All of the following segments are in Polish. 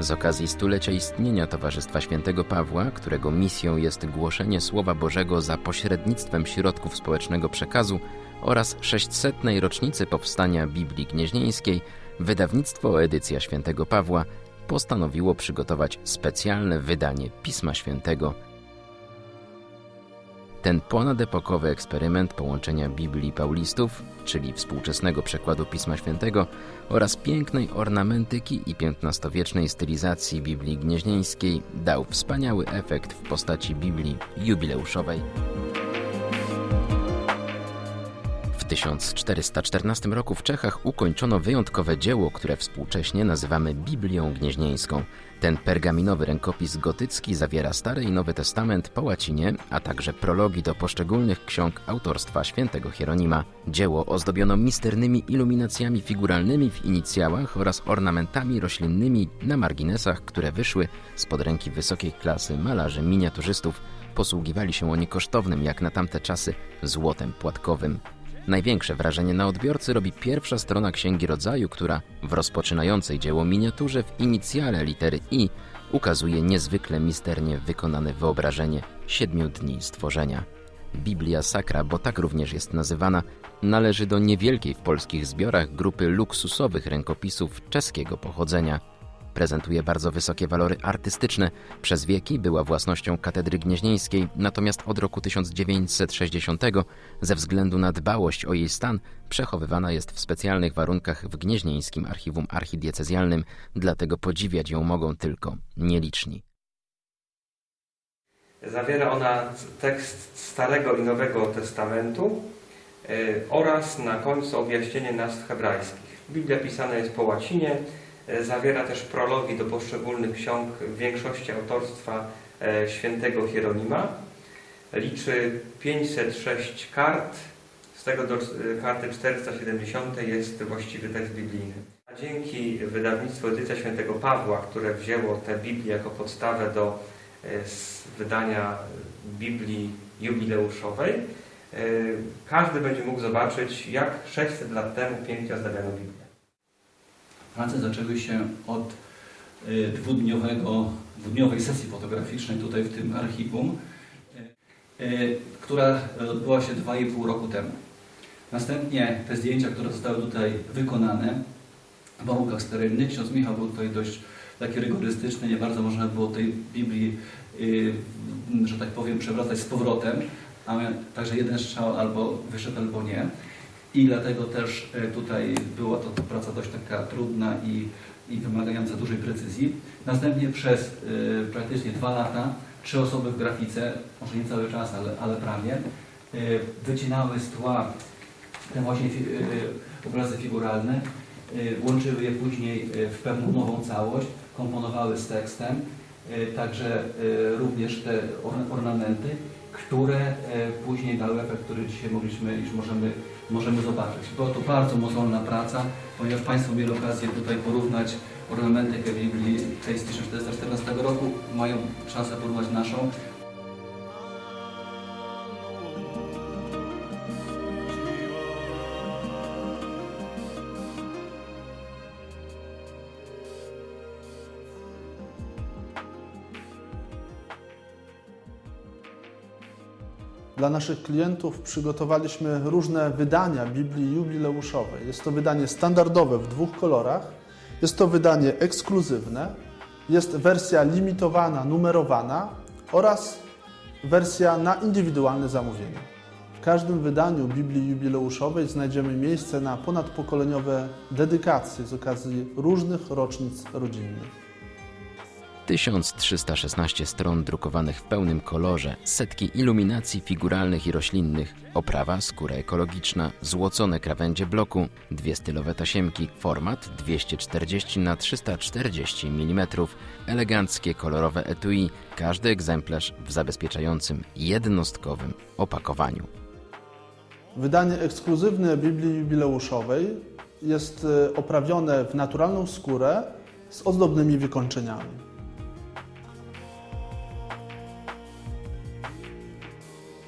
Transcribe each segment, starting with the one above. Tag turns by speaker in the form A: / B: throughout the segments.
A: Z okazji stulecia istnienia Towarzystwa Świętego Pawła, którego misją jest głoszenie Słowa Bożego za pośrednictwem środków społecznego przekazu oraz 600. rocznicy powstania Biblii Gnieźnieńskiej, wydawnictwo Edycja Świętego Pawła postanowiło przygotować specjalne wydanie Pisma Świętego. Ten ponadepokowy eksperyment połączenia Biblii Paulistów, czyli współczesnego przekładu Pisma Świętego, oraz pięknej ornamentyki i XV-wiecznej stylizacji Biblii Gnieźnieńskiej dał wspaniały efekt w postaci Biblii jubileuszowej. 1414 roku w Czechach ukończono wyjątkowe dzieło, które współcześnie nazywamy Biblią Gnieźnieńską. Ten pergaminowy rękopis gotycki zawiera Stary i Nowy Testament po łacinie, a także prologi do poszczególnych ksiąg autorstwa świętego Hieronima. Dzieło ozdobiono misternymi iluminacjami figuralnymi w inicjałach oraz ornamentami roślinnymi na marginesach, które wyszły spod ręki wysokiej klasy malarzy miniaturzystów. Posługiwali się oni kosztownym jak na tamte czasy złotem płatkowym. Największe wrażenie na odbiorcy robi pierwsza strona Księgi Rodzaju, która w rozpoczynającej dzieło miniaturze w inicjale litery I ukazuje niezwykle misternie wykonane wyobrażenie siedmiu dni stworzenia. Biblia Sakra, bo tak również jest nazywana, należy do niewielkiej w polskich zbiorach grupy luksusowych rękopisów czeskiego pochodzenia. Prezentuje bardzo wysokie walory artystyczne. Przez wieki była własnością katedry gnieźnieńskiej, natomiast od roku 1960 ze względu na dbałość o jej stan przechowywana jest w specjalnych warunkach w gnieźnieńskim archiwum archidiecezjalnym, dlatego podziwiać ją mogą tylko nieliczni.
B: Zawiera ona tekst Starego i Nowego Testamentu y, oraz na końcu objaśnienie nazw hebrajskich. Biblia pisana jest po łacinie, zawiera też prologi do poszczególnych ksiąg w większości autorstwa e, świętego Hieronima. Liczy 506 kart, z tego do y, karty 470 jest właściwy tekst biblijny. A dzięki wydawnictwu Edycja Świętego Pawła, które wzięło tę Biblię jako podstawę do e, wydania Biblii jubileuszowej, e, każdy będzie mógł zobaczyć, jak 600 lat temu pięknie ozdabiano Biblię.
C: Prace zaczęły się od y, dwudniowego, dwudniowej sesji fotograficznej tutaj w tym archiwum, y, y, która odbyła się 2,5 roku temu. Następnie te zdjęcia, które zostały tutaj wykonane w warunkach sterylnych, ksiądz Michał był tutaj dość taki rygorystyczny, nie bardzo można było tej Biblii, że tak powiem, przewracać z powrotem, a także jeden strzał albo wyszedł, albo nie. I dlatego też tutaj była to praca dość taka trudna i, i wymagająca dużej precyzji. Następnie przez e, praktycznie dwa lata trzy osoby w grafice, może nie cały czas, ale, ale prawie, e, wycinały z tła te właśnie fi, e, obrazy figuralne, e, łączyły je później e, w pewną nową całość, komponowały z tekstem, także e, również te orna- ornamenty, które e, później dały efekt, który dzisiaj mogliśmy, już możemy, możemy zobaczyć. Była to bardzo mozolna praca, ponieważ Państwo mieli okazję tutaj porównać ornamentykę Biblii tej z 1414 roku, mają szansę porównać naszą.
D: Dla naszych klientów przygotowaliśmy różne wydania Biblii jubileuszowej. Jest to wydanie standardowe w dwóch kolorach, jest to wydanie ekskluzywne, jest wersja limitowana, numerowana oraz wersja na indywidualne zamówienie. W każdym wydaniu Biblii jubileuszowej znajdziemy miejsce na ponadpokoleniowe dedykacje z okazji różnych rocznic rodzinnych.
A: 1316 stron drukowanych w pełnym kolorze, setki iluminacji figuralnych i roślinnych, oprawa, skóra ekologiczna, złocone krawędzie bloku, dwie stylowe tasiemki, format 240 na 340 mm, eleganckie kolorowe etui, każdy egzemplarz w zabezpieczającym jednostkowym opakowaniu.
D: Wydanie ekskluzywne Biblii jubileuszowej jest e, oprawione w naturalną skórę z ozdobnymi wykończeniami.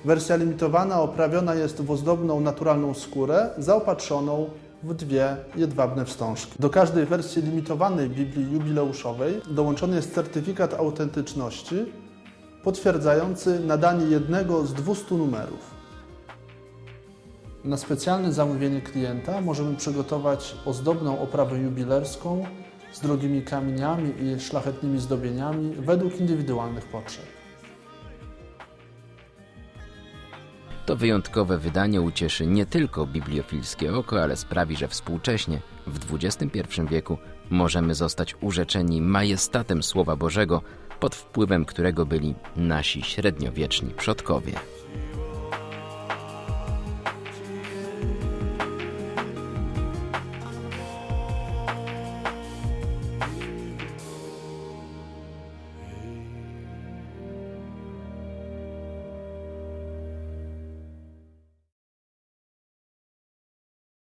D: Wersja limitowana oprawiona jest w ozdobną naturalną skórę zaopatrzoną w dwie jedwabne wstążki. Do każdej wersji limitowanej Biblii jubileuszowej dołączony jest certyfikat autentyczności potwierdzający nadanie jednego z 200 numerów. Na specjalne zamówienie klienta możemy przygotować ozdobną oprawę jubilerską z drogimi kamieniami i szlachetnymi zdobieniami według indywidualnych potrzeb.
A: To wyjątkowe wydanie ucieszy nie tylko bibliofilskie oko, ale sprawi, że współcześnie, w XXI wieku, możemy zostać urzeczeni majestatem Słowa Bożego, pod wpływem którego byli nasi średniowieczni przodkowie.